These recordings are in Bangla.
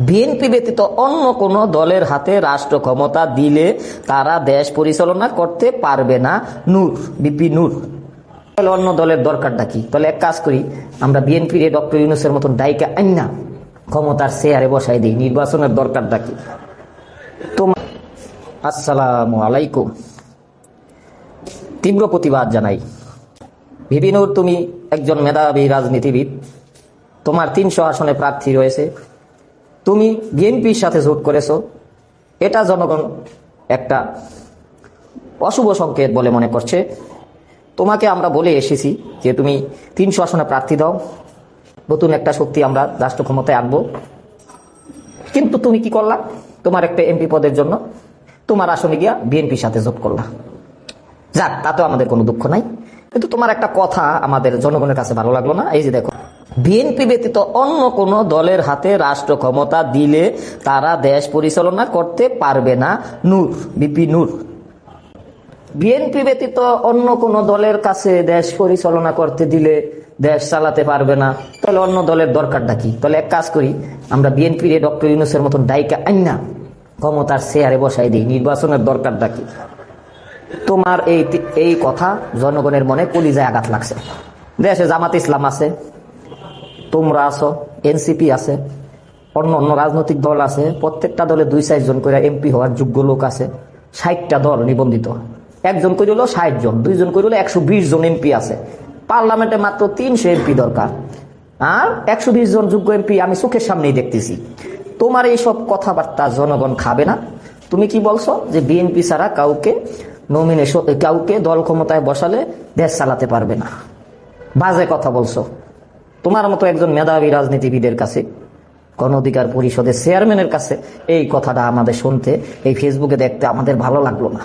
বিএনপি ব্যতীত অন্য কোন দলের হাতে রাষ্ট্র ক্ষমতা দিলে তারা দেশ পরিচালনা করতে পারবে না। নূর, বিপি নূর। তাহলে অন্য দলের দরকারটা কি? তাহলে এক কাজ করি, আমরা বিএনপির ডক্টর ইউনুসের মতন ডাইকা আইনা ক্ষমতার চেয়ারে বসাই দিই, নির্বাচনের দরকারটা কি? তোমার আসসালামু আলাইকুম। তীব্র প্রতিবাদ জানাই। ভিবিনুর তুমি একজন মেধাবী রাজনীতিবিদ। তোমার তিনশো আসনে প্রার্থী রয়েছে। তুমি বিএনপির সাথে জোট করেছ, এটা জনগণ একটা অশুভ সংকেত বলে মনে করছে। তোমাকে আমরা বলে এসেছি যে তুমি তিনশো আসনে প্রার্থী দাও, নতুন একটা শক্তি আমরা রাষ্ট্র ক্ষমতায় আনব। কিন্তু তুমি কি করলা? তোমার একটা এমপি পদের জন্য তোমার আসনে গিয়া বিএনপির সাথে জোট করলা। যাক তাতেও আমাদের কোনো দুঃখ নাই। কিন্তু তোমার একটা কথা আমাদের জনগণের কাছে ভালো লাগল না। এই যে দেখো বিএনপি ব্যতীত অন্য কোন দলের হাতে রাষ্ট্র ক্ষমতা দিলে তারা দেশ পরিচালনা করতে পারবে না। নূর, বিপি নূর। বিএনপি ব্যতীত অন্য কোন দলের কাছে দেশ পরিচালনা করতে দিলে দেশ চালাতে পারবে না। তাহলে অন্য দলের দরকারটা কি? তাহলে এক কাজ করি, আমরা বিএনপির ডক্টর ইউনুসের মতন ডাইকা আইনা ক্ষমতার চেয়ারে বসাই দিই। নির্বাচনের দরকারটা কি? তোমার এই এই কথা জনগণের মনে কলিজায় আঘাত লাগছে। দেশে জামাত ইসলাম আছে তোমরা আছো, এনসিপি আছে, অন্য অন্য রাজনৈতিক দল আছে, প্রত্যেকটা দলে দুই চারজন করে এমপি হওয়ার যোগ্য লোক আছে, ষাটটা দল নিবন্ধিত। একজন করে হলো ষাট জন, দুইজন করে হলো একশো বিশ জন এমপি আছে। পার্লামেন্টে মাত্র তিনশো এমপি দরকার। আর একশো বিশ জন যোগ্য এমপি আমি চোখের সামনেই দেখতেছি। তোমার এইসব কথাবার্তা জনগণ খাবে না। তুমি কি বলছো যে বিএনপি ছাড়া কাউকে নমিনেশন কাউকে দল ক্ষমতায় বসালে দেশ চালাতে পারবে না? বাজে কথা বলছো। তোমার মতো একজন মেধাবী রাজনীতিবিদের কাছে, গণ অধিকার পরিষদের চেয়ারম্যানের কাছে এই কথাটা আমাদের শুনতে, এই ফেসবুকে দেখতে আমাদের ভালো লাগল না।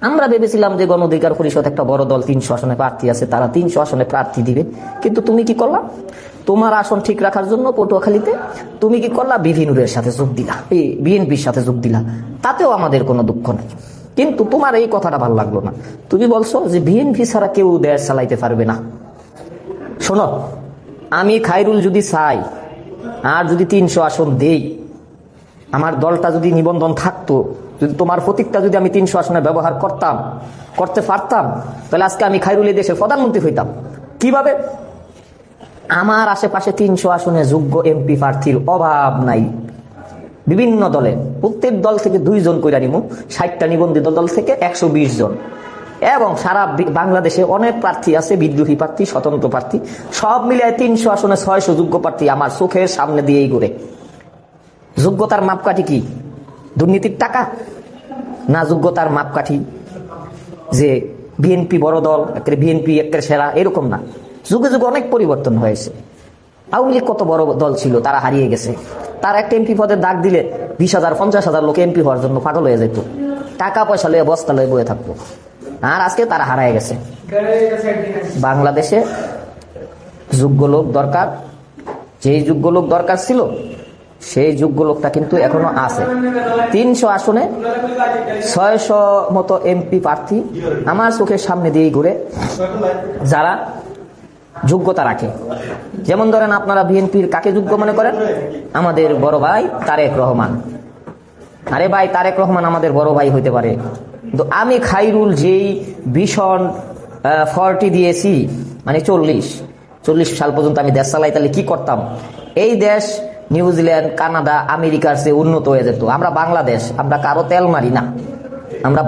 আমরা ভেবেছিলাম যে গণ অধিকার পরিষদ একটা বড় দল, তিনশো আসনে প্রার্থী আছে, তারা তিনশো আসনে প্রার্থী দিবে। কিন্তু তুমি কি করলা? তোমার আসন ঠিক রাখার জন্য পটুয়াখালীতে তুমি কি করলা? বিভিনুরের সাথে যোগ দিলা। এই বিএনপির সাথে যোগ দিলা। তাতেও আমাদের কোনো দুঃখ নেই। কিন্তু তোমার এই কথাটা ভালো লাগল না। তুমি বলছো যে বিএনপি ছাড়া কেউ দেশ চালাইতে পারবে না। শোনো আমি খাইরুল যদি চাই, আর যদি তিনশো আসন দেই, আমার দলটা যদি নিবন্ধন থাকতো, যদি তোমার প্রতীকটা যদি আমি তিনশো আসনে ব্যবহার করতাম, করতে পারতাম, তাহলে আজকে আমি খাইরুল দেশের প্রধানমন্ত্রী হইতাম। কীভাবে? আমার আশেপাশে তিনশো আসনে যোগ্য এমপি প্রার্থীর অভাব নাই। বিভিন্ন দলে, প্রত্যেক দল থেকে দুইজন কইরা নিমু, ষাটটা নিবন্ধিত দল থেকে একশো বিশ জন। এবং সারা বাংলাদেশে অনেক প্রার্থী আছে, বিদ্রোহী প্রার্থী, স্বতন্ত্র প্রার্থী। সব মিলিয়ে তিনশো আসনে ছয়শো যোগ্য প্রার্থী আমার চোখের সামনে দিয়েই ঘুরে। যোগ্যতার মাপকাঠি কি? দুর্নীতির টাকা? না যোগ্যতার মাপকাঠি যে বিএনপি বড় দল একেবারে বিএনপি, একের সেরা, এরকম না। যুগে যুগে অনেক পরিবর্তন হয়েছে। আওয়ামী লীগ কত বড় দল ছিল, তারা হারিয়ে গেছে। তার একটা এমপি পদের দাগ দিলে বিশ হাজার, পঞ্চাশ হাজার লোক এমপি হওয়ার জন্য পাগল হয়ে যেত। টাকা পয়সা লয়ে বস্তা লয়ে বয়ে থাকতো। আর আজকে তারা হারায় গেছে। বাংলাদেশে যোগ্য লোক দরকার, যেই যোগ্য লোক দরকার ছিল, সেই যোগ্য লোকটা কিন্তু এখনও আছে। তিনশো আসনে, ছয়শো মতো এমপি প্রার্থী আমার চোখের সামনে দিয়ে ঘুরে যারা যোগ্যতা রাখে। যেমন ধরেন আপনারা বিএনপির কাকে যোগ্য মনে করেন? আমাদের বড় ভাই তারেক রহমান। আরে ভাই, তারেক রহমান আমাদের বড় ভাই হইতে পারে। কিন্তু আমি খাইরুল যেই ভীষণ ফর্টি দিয়েছি মানে চল্লিশ চল্লিশ সাল পর্যন্ত আমি দেশ চালাই, তাহলে কি করতাম? এই দেশ নিউজিল্যান্ড কানাডা, আমেরিকার চেয়ে উন্নত হয়ে যেত। আমরা বাংলাদেশ, আমরা কারও তেল মারি না। আমরা